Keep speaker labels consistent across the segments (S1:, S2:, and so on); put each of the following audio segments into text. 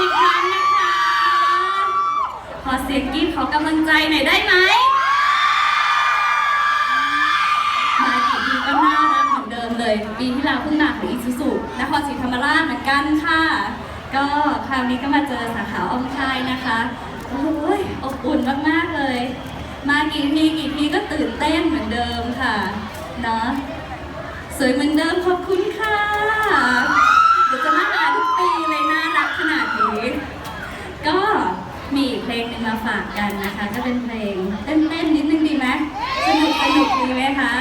S1: อีกครั้งนะคะ ขอเสียงกรี๊ดขอกำลังใจหน่อยได้ไหม มากี่ปีก็น่ารักเหมือนเดิมเลย ปีที่แล้วเพิ่งมาของอีซูซูนครศรีธรรมราชเหมือนกันค่ะ ก็คราวนี้ก็มาเจอสาขาอ้อมค่ายนะคะโอ้ยอบอุ่นมากๆเลย มากี่ทีกี่ทีก็ตื่นเต้นเหมือนเดิมค่ะ เนาะสวยเหมือนเดิมขอบคุณค่ะเดี๋ยวจะมาหาทุกปีเลยน่ารักขนาด ก็มีอีกเพลงหนึ่งมาฝากกันนะคะ ก็เป็นเพลงเต้นๆนิดนึงดีไหมสนุกสนุกดีไหมคะ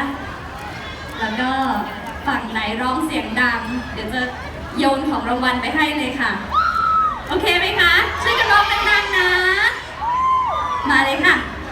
S1: แล้วก็ฝั่งไหนร้องเสียงดัง เดี๋ยวจะโยนของรางวัลไปให้เลยค่ะ โอเคไหมคะ ช่วยกันร้องดังๆนะ มาเลยค่ะ